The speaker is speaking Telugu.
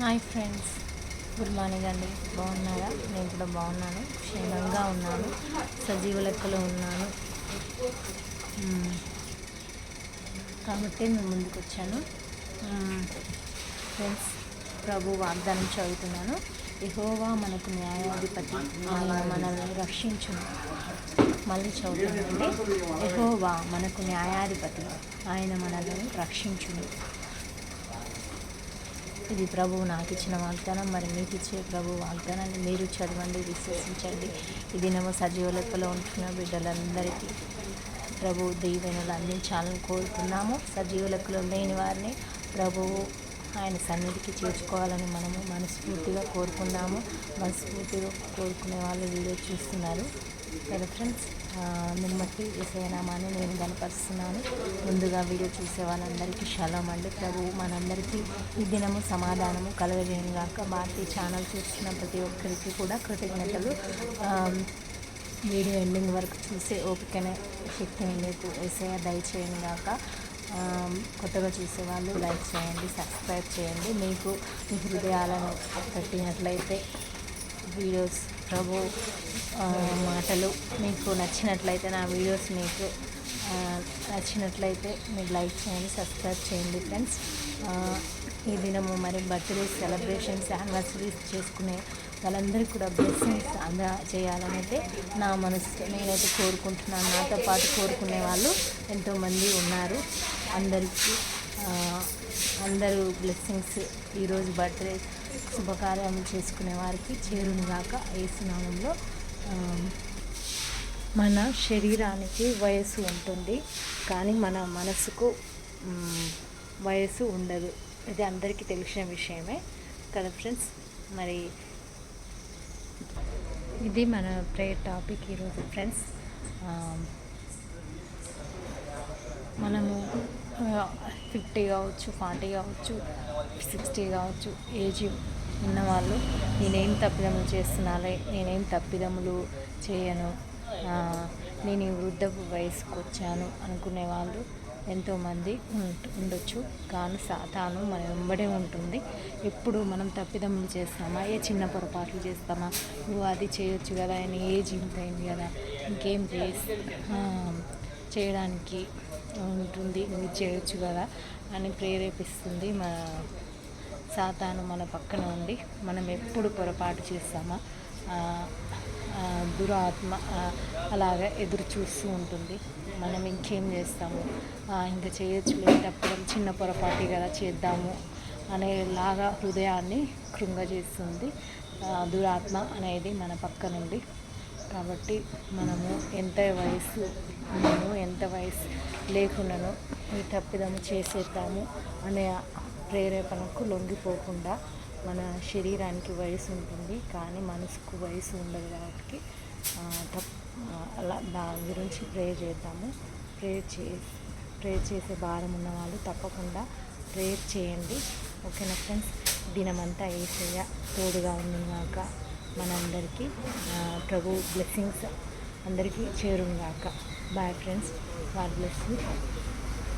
హాయ్ ఫ్రెండ్స్ గుడ్ మార్నింగ్ అండి. బాగున్నారా? నేను కూడా బాగున్నాను. క్షేమంగా ఉన్నాను. సజీవ లెక్కలో ఉన్నాను. కాబట్టి మేము ముందుకు వచ్చాను. ఫ్రెండ్స్ ప్రభు వాగ్దానం చదువుతున్నాను. ఎహోవా మనకు న్యాయాధిపతి ఆయన మనల్ని రక్షించును. మళ్ళీ చదువుతానంటే ఎహోవా మనకు న్యాయాధిపతి ఆయన మనల్ని రక్షించును. ఇది ప్రభువు నాకు ఇచ్చిన వాగ్దానం మరి మీకు ఇచ్చే ప్రభు వాగ్దానాన్ని మీరు చదవండి విశ్వసించండి. ఇది నమ్మ సజీవ లెక్కలో ఉంటున్న బిడ్డలందరికీ ప్రభు దీవెనలు అందించాలని కోరుతున్నాము. సజీవ లెక్కలో లేని వారిని ప్రభువు ఆయన సన్నిధికి చేర్చుకోవాలని మనము మనస్ఫూర్తిగా కోరుకున్నాము మనస్ఫూర్తిగా కోరుకునే వాళ్ళు వీడియో చూస్తున్నారు. కదా ఫ్రెండ్స్ అందుని బట్టి నామాన్ని నేను కనపరుస్తున్నాను ముందుగా వీడియో చూసే వాళ్ళందరికీ శలం అండి. ప్రభు మనందరికీ ఈ దినము సమాధానము కలగజేయను కాక భారతీయ ఛానల్ చూస్తున్న ప్రతి ఒక్కరికి కూడా కృతజ్ఞతలు. వీడియో ఎండింగ్ వరకు చూసే ఓపికనే శక్తిని మీకు ఏసయ దయచేయను గాక. కొత్తగా చూసేవాళ్ళు లైక్ చేయండి సబ్స్క్రైబ్ చేయండి. మీకు మీ హృదయాలను కట్టినట్లయితే వీడియోస్ ప్రభు మాటలు మీకు నచ్చినట్లయితే నా వీడియోస్ మీకు నచ్చినట్లయితే మీరు లైక్ చేయండి సబ్స్క్రైబ్ చేయండి ఫ్రెండ్స్. ఈ దినము మరి బర్త్డే సెలబ్రేషన్స్ యానివర్సరీస్ చేసుకునే వాళ్ళందరికీ కూడా బ్లెస్సింగ్స్ అంద చేయాలనైతే నా మనసు నేనైతే కోరుకుంటున్నాను. నాతో పాటు కోరుకునే వాళ్ళు ఎంతోమంది ఉన్నారు. అందరికీ అందరూ బ్లెస్సింగ్స్ ఈరోజు బర్త్డే శుభకార్యాలు చేసుకునే వారికి చేరునుగాక ఏసునామంలో మన శరీరానికి వయసు ఉంటుంది కానీ మన మనసుకు వయసు ఉండదు. ఇది అందరికీ తెలిసిన విషయమే కదా ఫ్రెండ్స్? మరి ఇది మన ప్రేయర్ టాపిక్ ఈరోజు ఫ్రెండ్స్. మనము ఫిఫ్టీ కావచ్చు ఫార్టీ కావచ్చు సిక్స్టీ కావచ్చు ఏజ్ ఉన్నవాళ్ళు నేనేం తప్పిదములు చేస్తున్నాలే నేనేం తప్పిదములు చేయను నేను ఈ వృద్ధపు వయసుకు వచ్చాను అనుకునే వాళ్ళు ఎంతోమంది ఉంట- ఉండొచ్చు. కానీ సాతాను మన వెంబడే ఉంటుంది. ఎప్పుడు మనం తప్పిదములు చేస్తామా? ఏ చిన్న పొరపాట్లు చేస్తామా? నువ్వు అది చేయొచ్చు కదా ఆయన ఏజ్ ఇంత అయింది కదా ఇంకేం చేస్తా చేయడానికి ఉంటుంది నువ్వు చేయొచ్చు కదా అని ప్రేరేపిస్తుంది మన సాతాను మన పక్కన ఉండి. మనం ఎప్పుడు పొరపాటు చేస్తామా? దురాత్మ అలాగా ఎదురు చూస్తూ ఉంటుంది. మనం ఇంకేం చేస్తాము? ఇంకా చేయొచ్చు లేటప్పుడు చిన్న పొరపాటు కదా చేద్దాము అనేలాగా హృదయాన్ని కృంగజేస్తుంది. దురాత్మ అనేది మన పక్క నుండి. కాబట్టి మనము ఎంత వయసు ఉన్నాము ఎంత వయసు లేకుండాను ఈ తప్పిదము చేసేద్దాము అనే ప్రేరేపణకు లొంగిపోకుండా మన శరీరానికి వయసు ఉంటుంది. కానీ మనసుకు వయసు ఉండదు కాబట్టి తప్- అలా దాని గురించి ప్రే చేద్దాము. ప్రేయర్ చే ప్రేయర్ చేసే భారం ఉన్న వాళ్ళు తప్పకుండా ప్రేయర్ చేయండి. ఓకేనా ఫ్రెండ్స్? దినమంతా ఏసయ్య తోడుగా ఉండుగాక మనందరికీ ప్రభు బ్లెస్సింగ్స్ అందరికీ చేరుగాక. Bye friends God bless you